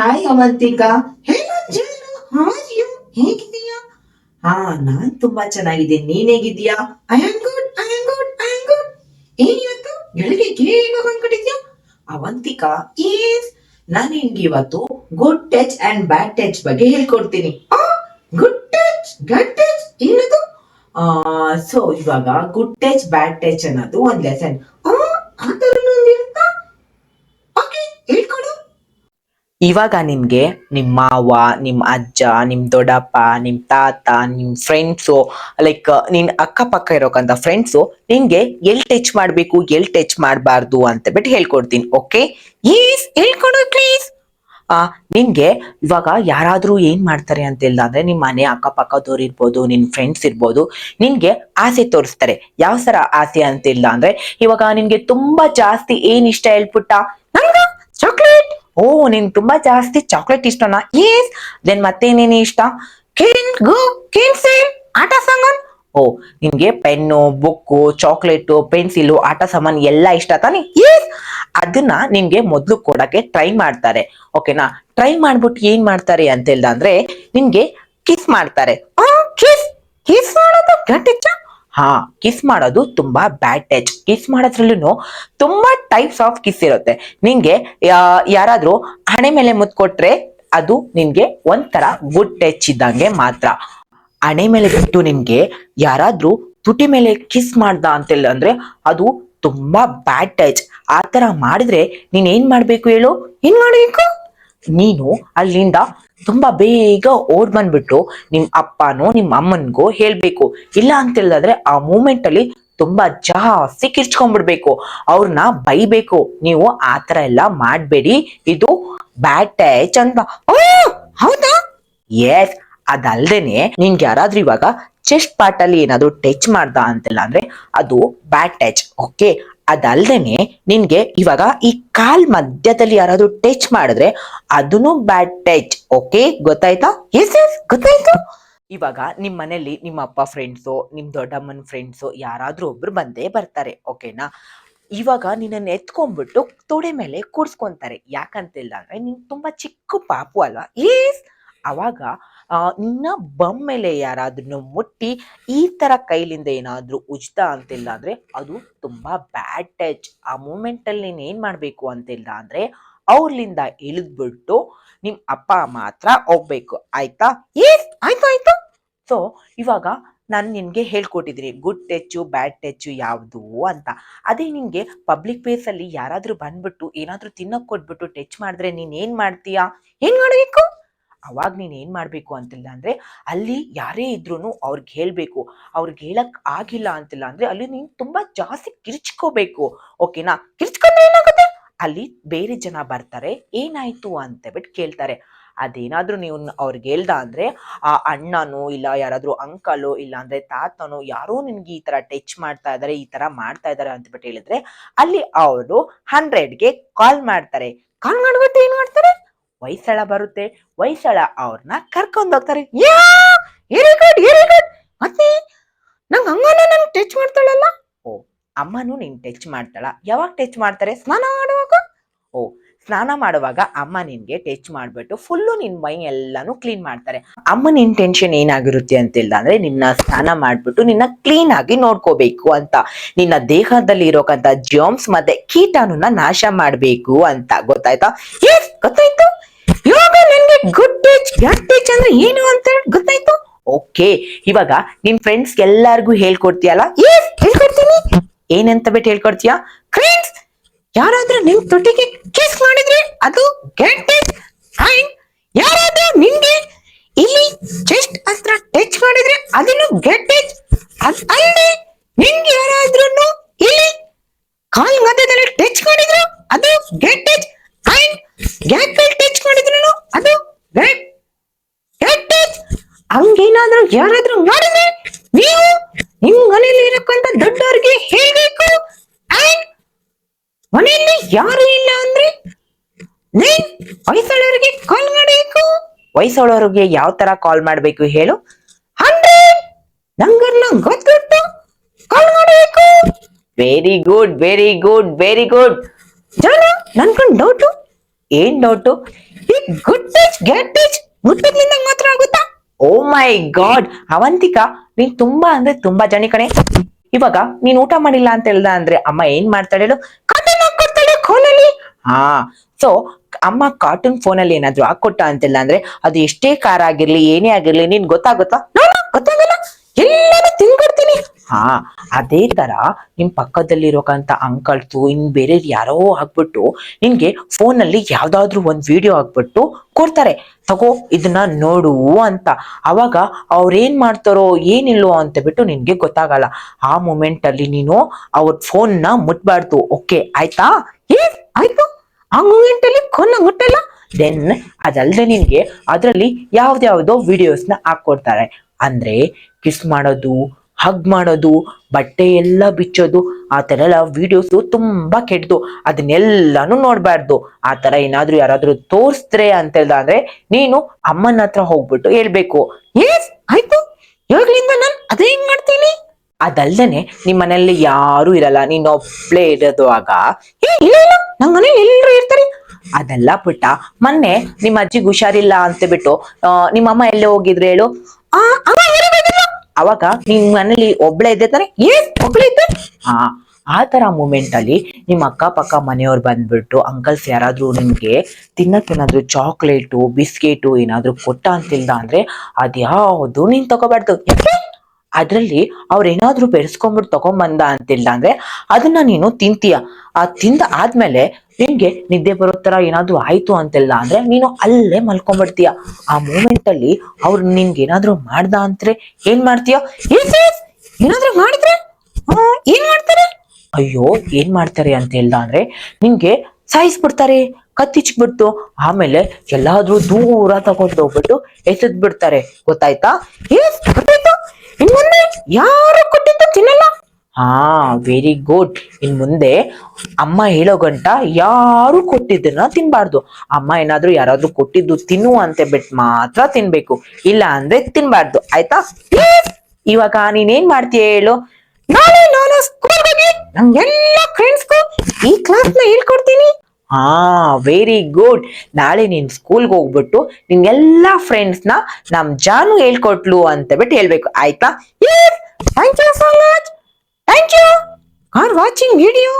Hi Avantika hi ಹೇಗಿದೀಯಾ ಹಾ, ನಾನ್ ತುಂಬಾ ಚೆನ್ನಾಗಿದ್ದೀನಿ. ನೀನ್ ಹೇಗಿದ್ಯಾ I am good I am good I am good ಏನ್ ಇವತ್ತು ಗೆಳಗೆ ಬಂದ್ಬಿಟ್ಟಿದ್ಯಾ? ಅವಂತಿಕಾ ಈಸ್ ನಾನು ನಿನ್ಗೆ ಇವತ್ತು good touch and bad touch ಬಗ್ಗೆ ಹೇಳ್ಕೊಡ್ತೀನಿ. ಗುಡ್ ಟಚ್ ಗುಡ್ ಟಚ್ ಏನದು? ಸೊ ಇವಾಗ ಗುಡ್ ಟಚ್ ಬ್ಯಾಡ್ ಟಚ್ ಅನ್ನೋದು ಒಂದ್ ಲೆಸನ್ ಆ ಥರನೂ ಒಂದಿರುತ್ತಾ ಓಕೆ ಹೇಳ್ಕೊಡು ಇವಾಗ ನಿನ್ಗೆ ನಿಮ್ಮ ಮಾವ, ನಿಮ್ ಅಜ್ಜ, ನಿಮ್ ದೊಡ್ಡಪ್ಪ, ನಿಮ್ ತಾತ, ನಿಮ್ ಫ್ರೆಂಡ್ಸು ಲೈಕ್ ನಿನ್ ಅಕ್ಕಪಕ್ಕ ಇರೋಕಂತ ಫ್ರೆಂಡ್ಸು ನಿನ್ಗೆ ಎಲ್ ಟಚ್ ಮಾಡ್ಬೇಕು, ಎಲ್ ಟಚ್ ಮಾಡಬಾರ್ದು ಅಂತ ಬಿಟ್ಟು ಹೇಳ್ಕೊಡ್ತೀನಿ ಓಕೆ ಈಸ್ ಹೇಳ್ಕೊಡು ಪ್ಲೀಸ್ ಆ, ನಿನ್ಗೆ ಇವಾಗ ಯಾರಾದ್ರೂ ಏನ್ ಮಾಡ್ತಾರೆ ಅಂತ ಇಲ್ಲ ಅಂದ್ರೆ ನಿಮ್ ಮನೆ ಅಕ್ಕಪಕ್ಕದವ್ರು ಇರ್ಬೋದು, ನಿನ್ ಫ್ರೆಂಡ್ಸ್ ಇರ್ಬೋದು, ನಿನ್ಗೆ ಆಸೆ ತೋರಿಸ್ತಾರೆ. ಯಾವ ಸರ ಆಸೆ ಅಂತ ಇಲ್ಲ ಅಂದ್ರೆ ಇವಾಗ ನಿನ್ಗೆ ತುಂಬಾ ಜಾಸ್ತಿ ಏನ್ ಇಷ್ಟ ಹೇಳ್ಬಿಟ್ಟ ಚಾಕ್ಲೇಟ್ ಓ ನಿನ್ ತುಂಬಾ ಜಾಸ್ತಿ ಚಾಕ್ಲೇಟ್ ಇಷ್ಟನಾ? ಈಸ್ ದೆನ್ ಮತ್ತೇನೇನು ಇಷ್ಟ? ಕಿನ್ ಕಿನ್ ಆಟ ಸಾಮಾನ್? ಓ, ನಿನ್ಗೆ ಪೆನ್ನು, ಬುಕ್ಕು ಚಾಕ್ಲೇಟು ಪೆನ್ಸಿಲು ಆಟ ಸಾಮಾನ್ ಎಲ್ಲ ಇಷ್ಟ ತಾನೆ? ಈಸ್ ಅದನ್ನ ನಿನ್ಗೆ ಮೊದ್ಲು ಕೊಡಕ್ಕೆ ಟ್ರೈ ಮಾಡ್ತಾರೆ. ಓಕೆನಾ ಟ್ರೈ ಮಾಡ್ಬಿಟ್ಟು ಏನ್ ಮಾಡ್ತಾರೆ ಅಂತ ಹೇಳ್ದ ಅಂದ್ರೆ, ನಿನ್ಗೆ ಕಿಸ್ ಮಾಡ್ತಾರೆ. ಕಿಸ್ ಕಿಸ್ ಮಾಡೋದು ಗಟ್ಟಿಚ್ಚ ಹಾ ಕಿಸ್ ಮಾಡೋದು ತುಂಬಾ ಬ್ಯಾಡ್ ಟಚ್ ಕಿಸ್ ಮಾಡೋದ್ರಲ್ಲೂ ತುಂಬಾ ಟೈಪ್ಸ್ ಆಫ್ ಕಿಸ್ ಇರುತ್ತೆ. ನಿಂಗೆ ಯಾರಾದ್ರೂ ಹಣೆ ಮೇಲೆ ಮುದ್ದು ಕೊಟ್ರೆ ಅದು ನಿಮ್ಗೆ ಒಂಥರ ಗುಡ್ ಟಚ್ ಇದ್ದಂಗೆ ಮಾತ್ರ. ಹಣೆ ಮೇಲೆ ಬಿಟ್ಟು ನಿಮ್ಗೆ ಯಾರಾದ್ರೂ ತುಟಿ ಮೇಲೆ ಕಿಸ್ ಮಾಡ್ದ ಅಂತ ಅಂದ್ರೆ ಅದು ತುಂಬಾ ಬ್ಯಾಡ್ ಟಚ್ ಆ ತರ ಮಾಡಿದ್ರೆ ನೀನ್ ಏನ್ ಮಾಡ್ಬೇಕು ಹೇಳು? ಏನ್ ಮಾಡ್ಬೇಕು? ನೀನು ಅಲ್ಲಿಂದ ತುಂಬಾ ಬೇಗ ಓಡ್ ಬಂದ್ಬಿಟ್ಟು ನಿಮ್ ಅಪ್ಪನೋ ನಿಮ್ ಅಮ್ಮನ್ಗೋ ಹೇಳ್ಬೇಕು. ಇಲ್ಲ ಅಂತ ಹೇಳಿದ್ರೆ ಆ ಮೂಮೆಂಟ್ ಅಲ್ಲಿ ತುಂಬಾ ಜಾಸ್ತಿ ಕಿರ್ಚ್ಕೊಂಡ್ಬಿಡ್ಬೇಕು ಅವ್ರನ್ನ ಬೈಬೇಕು. ನೀವು ಆ ತರ ಎಲ್ಲ ಮಾಡ್ಬೇಡಿ. ಇದು ಬ್ಯಾಡ್ ಟಚ್ ಅಂತ ಹೌದಾ? ಎಸ್ ಅದಲ್ದೇನೆ ನಿನ್ಗೆ ಯಾರಾದ್ರೂ ಇವಾಗ ಚೆಸ್ಟ್ ಪಾರ್ಟ್ ಅಲ್ಲಿ ಏನಾದ್ರು ಟಚ್ ಮಾಡ್ದ ಅಂತಿಲ್ಲ ಅಂದ್ರೆ ಅದು ಬ್ಯಾಡ್ ಟಚ್ ಓಕೆ ಅದಲ್ದೇನೆ ನಿನ್ಗೆ ಇವಾಗ ಈ ಕಾಲ್ ಮಧ್ಯದಲ್ಲಿ ಯಾರಾದ್ರೂ ಟಚ್ ಮಾಡಿದ್ರೆ ಅದನ್ನು ಬ್ಯಾಡ್ ಟಚ್ ಓಕೆ ಗೊತ್ತಾಯ್ತಾ? ಎಸ್ ಎಸ್ ಗೊತ್ತಾಯ್ತು? ಇವಾಗ ನಿಮ್ಮ ಮನೆಯಲ್ಲಿ ನಿಮ್ಮ ಅಪ್ಪ ಫ್ರೆಂಡ್ಸು ನಿಮ್ ದೊಡ್ಡಮ್ಮನ ಫ್ರೆಂಡ್ಸು ಯಾರಾದರೂ ಒಬ್ರು ಬಂದೇ ಬರ್ತಾರೆ ಓಕೆನಾ ಇವಾಗ ನಿನ್ನನ್ನು ಎತ್ಕೊಂಡ್ಬಿಟ್ಟು ತೊಡೆ ಮೇಲೆ ಕೂರ್ಸ್ಕೊಂತಾರೆ. ಯಾಕಂತಿಲ್ಲ ಅಂದ್ರೆ ನೀನು ತುಂಬಾ ಚಿಕ್ಕ ಪಾಪು ಅಲ್ವಾ? ಈಸ್ ಅವಾಗ ನಿನ್ನ ಬಮ್ ಮೇಲೆ ಯಾರಾದ್ರೂ ಮುಟ್ಟಿ ಈ ತರ ಕೈಲಿಂದ ಏನಾದ್ರೂ ಉಜ್ತ ಅಂತಿಲ್ಲ ಅಂದ್ರೆ ಅದು ತುಂಬಾ ಬ್ಯಾಡ್ ಟಚ್ ಆ ಮೂಮೆಂಟಲ್ಲಿ ನೀನ್ ಏನ್ ಮಾಡ್ಬೇಕು ಅಂತಿಲ್ಲ ಅಂದ್ರೆ ಅವ್ರಲಿಂದ ಇಳಿದ್ಬಿಟ್ಟು ನಿಮ್ಮ ಅಪ್ಪ ಮಾತ್ರ ಹೋಗ್ಬೇಕು. ಆಯ್ತಾ? ಏಸ್, ಆಯ್ತು ಆಯ್ತು. ಸೊ ಇವಾಗ ನಾನು ನಿಮಗೆ ಹೇಳ್ಕೊಟ್ಟಿದ್ದೀನಿ. ಗುಡ್ ಟಚ್ಚು ಬ್ಯಾಡ್ ಟಚ್ಚು ಯಾವುದು ಅಂತ. ಅದೇ ನಿಮಗೆ ಪಬ್ಲಿಕ್ ಪ್ಲೇಸ್ ಅಲ್ಲಿ ಯಾರಾದ್ರೂ ಬಂದ್ಬಿಟ್ಟು ಏನಾದ್ರೂ ತಿನ್ನಕ್ ಕೊಟ್ಬಿಟ್ಟು ಟಚ್ ಮಾಡಿದ್ರೆ ನೀನು ಏನು ಮಾಡ್ತೀಯಾ? ಏನು ಮಾಡಬೇಕು? ಅವಾಗ ನೀನು ಏನು ಮಾಡಬೇಕು ಅಂತಿಲ್ಲ ಅಂದರೆ ಅಲ್ಲಿ ಯಾರೇ ಇದ್ರೂ ಅವ್ರಿಗೆ ಹೇಳಬೇಕು. ಅವ್ರಿಗೆ ಹೇಳಕ್ ಆಗಿಲ್ಲ ಅಂತಿಲ್ಲ ಅಂದರೆ ಅಲ್ಲಿ ನೀನು ತುಂಬಾ ಜಾಸ್ತಿ ಕಿರ್ಚ್ಕೋಬೇಕು. ಓಕೆನಾ ಕಿರ್ಚ್ಕೊಂಡ್ರೆ ಏನಾಗುತ್ತೆ? ಅಲ್ಲಿ ಬೇರೆ ಜನ ಬರ್ತಾರೆ, ಏನಾಯ್ತು ಅಂತ ಬಿಟ್ಟು ಕೇಳ್ತಾರೆ. ಅದೇನಾದ್ರೂ ನೀವು ಅವ್ರಿಗೆ ಹೇಳ್ದ ಅಂದ್ರೆ, ಆ ಅಣ್ಣನೋ ಇಲ್ಲ ಯಾರಾದ್ರೂ ಅಂಕಲು ಇಲ್ಲ ಅಂದ್ರೆ ತಾತನೋ ಯಾರೋ ನಿನ್ಗೆ ಈ ತರ ಟಚ್ ಮಾಡ್ತಾ ಇದಾರೆ, ಈ ತರ ಮಾಡ್ತಾ ಇದಾರೆ ಅಂತ ಬಿಟ್ಟು ಹೇಳಿದ್ರೆ, ಅಲ್ಲಿ ಅವರು ಹಂಡ್ರೆಡ್ಗೆ ಕಾಲ್ ಮಾಡ್ತಾರೆ. ಕಾಲ್ ಮಾಡ್ಬಿಟ್ಟು ಏನ್ ಮಾಡ್ತಾರೆ? ವಯಸ್ಸಳ ಬರುತ್ತೆ. ವಯಸ್ಸಳ ಅವ್ರನ್ನ ಕರ್ಕೊಂಡು ಹೋಗ್ತಾರೆ. ವೆರಿ ಗುಡ್ ವೆರಿ ಗುಡ್ ಮತ್ತೆ? ನಂಗೆ ಅಮ್ಮನ ನಂಗೆ ಟಚ್ ಮಾಡ್ತಾಳಲ್ಲ? ಓ, ಅಮ್ಮನು ನೀನ್ ಟಚ್ ಮಾಡ್ತಾಳ. ಯಾವಾಗ ಟಚ್ ಮಾಡ್ತಾರೆ? ಸ್ನಾನ ಓ, ಸ್ನಾನ ಮಾಡುವಾಗ ಅಮ್ಮ ನಿನ್ಗೆ ಟಚ್ ಮಾಡ್ಬಿಟ್ಟು ಫುಲ್ಲು ನಿನ್ ಮೈ ಎಲ್ಲಾನು ಕ್ಲೀನ್ ಮಾಡ್ತಾರೆ. ಅಮ್ಮನ ಇಂಟೆನ್ಷನ್ ಏನಾಗಿರುತ್ತೆ ಅಂತಿಲ್ಲ ಅಂದ್ರೆ ನಿನ್ನ ಸ್ನಾನ ಮಾಡ್ಬಿಟ್ಟು ನಿನ್ನ ಕ್ಲೀನ್ ಆಗಿ ನೋಡ್ಕೋಬೇಕು ಅಂತ. ನಿನ್ನ ದೇಹದಲ್ಲಿ ಇರೋಕಂತ ಜಾಮ್ಸ್ ಮತ್ತೆ ಕೀಟಾನುನ ನಾಶ ಮಾಡ್ಬೇಕು ಅಂತ. ಗೊತ್ತಾಯ್ತಾ? ಎಸ್ ಗೊತ್ತಾಯ್ತು? ಇವಾಗ ನನ್ಗೆ ಗುಡ್ ಟಚ್ ಬ್ಯಾಡ್ ಟಚ್ ಅಂದ್ರೆ ಏನು ಅಂತ ಗೊತ್ತಾಯ್ತು? ಓಕೆ ಇವಾಗ ನಿಮ್ ಫ್ರೆಂಡ್ಸ್ ಎಲ್ಲಾರ್ಗು ಹೇಳ್ಕೊಡ್ತೀಯಲ್ಲ? ಏನಂತ ಬಿಟ್ಟು ಹೇಳ್ಕೊಡ್ತೀಯಾ? ಫ್ರೆಂಡ್ಸ್ ಯಾರಾದ್ರೂ ನಿಮ್ ತೊಟ್ಟಿಗೆ ಕಿಸ್ ಮಾಡಿದ್ರೆ ಅದು ಅಂಡ್ ಯಾರಾದ್ರೂ ನಿಮ್ಗೆ ಇಲ್ಲಿ ಚೆಸ್ಟ್ ಹತ್ರ ಟಚ್ ಮಾಡಿದ್ರೆ ಅದನ್ನು ಗೆಟ್ ಇಟ್ ಅಲ್ಲದೆ ನಿಮ್ಗೆ ಯಾರಾದ್ರೂ ಇಲ್ಲಿ ಕಾಲ್ ಮಧ್ಯದಲ್ಲಿ ಟಚ್ ಮಾಡಿದ್ರು ಅದು get touch fine gap touch ಮಾಡಿದ್ರು ಅದು ಗೆಟ್ ಟಚ್ ಹಂಗೇನಾದ್ರೂ ಯಾರಾದ್ರೂ ಮಾಡಿದ್ರೆ ನೀವು ನಿಮ್ ಮನೇಲಿ ಇರಕ್ಕಂತ ದೊಡ್ಡವ್ರಿಗೆ ಮನೆಯಲ್ಲಿ ಯಾರು ಇಲ್ಲ ಅಂದ್ರೆ ನೀನ್ ವಯಸ್ಸಾಳವ್ರಿಗೆ ಕಾಲ್ ಮಾಡಬೇಕು? ವಯಸ್ಸಾಳವ್ರಿಗೆ ಯಾವ ತರ ಕಾಲ್ ಮಾಡ್ಬೇಕು ಹೇಳು? ಅಂದ್ರೆ ನಂಗೆಲ್ಲ ಗೊತ್ತಿಟ್ಟು ಕಾಲ್ ಮಾಡಬೇಕು. Very good very good very good ಜನ ನನ್ಕೊಂಡ್ ಡೌಟು ಏನ್ doubt good touch get touch ಮುಟ್ಟಿದ್ಲಿಂದ ಮಾತ್ರ ಆಗುತ್ತಾ? ಓ ಮೈ ಗಾಡ್ ಅವಂತಿಕಾ, ನೀನ್ ತುಂಬಾ ಅಂದ್ರೆ ತುಂಬಾ ಜನಿ ಕಣೆ. ಇವಾಗ ನೀನ್ ಊಟ ಮಾಡಿಲ್ಲ ಅಂತ ಹೇಳ್ದ ಅಂದ್ರೆ ಅಮ್ಮ ಏನ್ ಮಾಡ್ತಾಳೆ ಹೇಳು? ಹಾ. ಸೊ ಅಮ್ಮ ಕಾರ್ಟೂನ್ ಫೋನಲ್ಲಿ ಏನಾದ್ರು ಹಾಕೊಟ್ಟ ಅಂತಿಲ್ಲ ಅಂದ್ರೆ ಅದು ಎಷ್ಟೇ ಖಾರ ಆಗಿರ್ಲಿ, ಏನೇ ಆಗಿರ್ಲಿ ನಿನ್ ಗೊತ್ತಾಗುತ್ತಾ? ಗೊತ್ತಾಗಲ್ಲ. ಎಲ್ಲಾನು ತಿನ್ಕೊಡ್ತೀನಿ. ಹಾ, ಅದೇ ತರ ನಿಮ್ ಪಕ್ಕದಲ್ಲಿರೋಕಂತ ಅಂಕಲ್ಸು ಇನ್ ಬೇರೆ ಯಾರೋ ಹಾಕ್ಬಿಟ್ಟು ನಿನ್ಗೆ ಫೋನ್ ಅಲ್ಲಿ ಯಾವ್ದಾದ್ರು ಒಂದ್ ವಿಡಿಯೋ ಹಾಕ್ಬಿಟ್ಟು ಕೊಡ್ತಾರೆ. ತಗೋ, ಇದನ್ನ ನೋಡು ಅಂತ. ಅವಾಗ ಅವ್ರೇನ್ ಮಾಡ್ತಾರೋ, ಏನಿಲ್ವೋ ಅಂತ ಬಿಟ್ಟು ನಿನ್ಗೆ ಗೊತ್ತಾಗಲ್ಲ. ಆ ಮೂಮೆಂಟ್ ಅಲ್ಲಿ ನೀನು ಅವ್ರ ಫೋನ್ನ ಮುಟ್ಬಾರ್ದು. ಓಕೆ ಆಯ್ತಾ? ಆಯ್ತು? ಕೊನ್ನ ಅಲ್ಲಿ ಫೋನ್ ಮುಟ್ಟಲ್ಲ ದೆನ್ ಅದಲ್ದೆ ನಿನ್ಗೆ ಅದರಲ್ಲಿ ಯಾವ್ದ್ಯಾವ್ದೋ ನ ಹಾಕೊಡ್ತಾರೆ. ಅಂದ್ರೆ ಕಿಸ್ ಮಾಡೋದು ಹಗ್ ಮಾಡೋದು, ಬಟ್ಟೆ ಎಲ್ಲ ಬಿಚ್ಚೋದು, ಆ ತರ ಎಲ್ಲ ವಿಡಿಯೋಸ್ ತುಂಬಾ ಕೆಟ್ಟದು ಅದನ್ನೆಲ್ಲಾನು ನೋಡ್ಬಾರ್ದು. ಆ ತರ ಏನಾದ್ರೂ ಯಾರಾದ್ರೂ ತೋರಿಸ್ತ್ರೆ ಅಂತ ಅಂದ್ರೆ ನೀನು ಅಮ್ಮನ ಹತ್ರ ಹೋಗ್ಬಿಟ್ಟು ಹೇಳ್ಬೇಕು. ಎಸ್ ಆಯ್ತು. ಇವಾಗ್ಲಿಂದ ನಾನು ಅದೇ ಹೆಂಗ್ ಮಾಡ್ತೀನಿ? ಅದಲ್ದೇನೆ ನಿಮ್ಮ ಮನೆಯಲ್ಲಿ ಯಾರು ಇರಲ್ಲ. ನೀನು ಒಬ್ಳೇ ಇರೋದು ಆಗ. ನಮ್ ಮನೇಲಿ ಎಲ್ರು ಇರ್ತಾರೆ. ಅದೆಲ್ಲ ಪುಟ್ಟ, ಮೊನ್ನೆ ನಿಮ್ಮ ಅಜ್ಜಿಗೆ ಹುಷಾರಿಲ್ಲ ಅಂತ ಬಿಟ್ಟು ನಿಮ್ಮ ಅಮ್ಮ ಎಲ್ಲೇ ಹೋಗಿದ್ರು ಹೇಳು. ಅವಾಗ ನಿಮ್ ಮನೇಲಿ ಒಬ್ಳೆ ಇದ್ದೆ ತಾನೆ ಏನ್ ಒಬ್ಳೆ ಇದ್ದೆ? ಆ ತರ ಮೂಮೆಂಟ್ ಅಲ್ಲಿ ನಿಮ್ ಅಕ್ಕಪಕ್ಕ ಮನೆಯವ್ರು ಬಂದ್ಬಿಟ್ಟು ಅಂಕಲ್ಸ್ ಯಾರಾದ್ರೂ ನಿಮ್ಗೆ ತಿನ್ನಕ್ ಏನಾದ್ರು ಚಾಕ್ಲೇಟು ಬಿಸ್ಕೆಟು ಏನಾದ್ರು ಕೊಟ್ಟ ಅಂತಿಲ್ದ ಅಂದ್ರೆ ಅದ್ಯಾವುದು ನೀನ್ ತಗೋಬಾರ್ದು. ಅದ್ರಲ್ಲಿ ಅವ್ರೇನಾದ್ರೂ ಬೆರೆಸ್ಕೊಂಡ್ಬಿಟ್ಟು ತಗೊಂಬಂದ ಅಂತಿಲ್ಲ ಅಂದ್ರೆ ಅದನ್ನ ನೀನು ತಿಂತೀಯ. ಆ ತಿಂದ ಆದ್ಮೇಲೆ ನಿನ್ಗೆ ನಿದ್ದೆ ಬರೋ ತರ ಏನಾದ್ರೂ ಆಯ್ತು ಅಂತಿಲ್ಲ ಅಂದ್ರೆ ನೀನು ಅಲ್ಲೇ ಮಲ್ಕೊಂಡ್ಬಿಡ್ತೀಯ ಆ ಮೂಮೆಂಟ್ ಅಲ್ಲಿ ಅವ್ರು ನಿನ್ಗೆ ಏನಾದ್ರೂ ಮಾಡ್ದ ಅಂತ್ರೆ ಏನ್ ಮಾಡ್ತೀಯ? ಏನಾದ್ರು ಮಾಡಿದ್ರೆ? ಏನ್ ಮಾಡ್ತಾರೆ? ಅಯ್ಯೋ, ಏನ್ ಮಾಡ್ತಾರೆ ಅಂತ ಹೇಳ್ದ ಅಂದ್ರೆ ನಿನ್ಗೆ ಸಾಯಿಸ್ಬಿಡ್ತಾರೆ ಕತ್ತಿಚ್ಬಿಟ್ಟು ಆಮೇಲೆ ಎಲ್ಲಾದ್ರೂ ದೂರ ತಗೊಂಡು ಹೋಗ್ಬಿಟ್ಟು ಬಿಡ್ತಾರೆ ಗೊತ್ತಾಯ್ತಾ? ಎಸ್ ಗೊತ್ತಾಯ್ತು? ಇನ್ ಯಾರು ಕೊಟ್ಟಿದ್ದು ತಿನ್ನಲ್ಲ? ಹಾ ವೆರಿ ಗುಡ್ ಇನ್ ಮುಂದೆ ಅಮ್ಮ ಹೇಳೋ ಗಂಟ ಯಾರು ಕೊಟ್ಟಿದ್ದನ್ನ ತಿನ್ಬಾರ್ದು. ಅಮ್ಮ ಏನಾದ್ರೂ ಯಾರಾದ್ರೂ ಕೊಟ್ಟಿದ್ದು ತಿನ್ನು ಅಂತ ಬಿಟ್ಟು ಮಾತ್ರ ತಿನ್ಬೇಕು. ಇಲ್ಲ ಅಂದ್ರೆ ತಿನ್ಬಾರ್ದು. ಆಯ್ತಾ! ಇವಾಗ ನೀನೇನ್ ಮಾಡ್ತೀಯ ಹೇಳು? ನಾಳೆ ನಾನು ಸ್ಕೂಲ್ ಹೋಗಿ ನಮ್ಗೆಲ್ಲ ಫ್ರೆಂಡ್ಸ್ಗೂ ಈ ಕ್ಲಾಸ್ನ ಹೇಳ್ಕೊಡ್ತೀನಿ. ಹಾ ವೆರಿ ಗುಡ್ ನಾಳೆ ನೀನ್ ಸ್ಕೂಲ್ಗೆ ಹೋಗ್ಬಿಟ್ಟು ನಿನ್ ಎಲ್ಲಾ ಫ್ರೆಂಡ್ಸ್ನ ನಮ್ ಜಾನು ಹೇಳ್ಕೊಟ್ಲು ಅಂತ ಬಿಟ್ಟು ಹೇಳ್ಬೇಕು. ಆಯ್ತಾ? Thank you so much thank you for watching video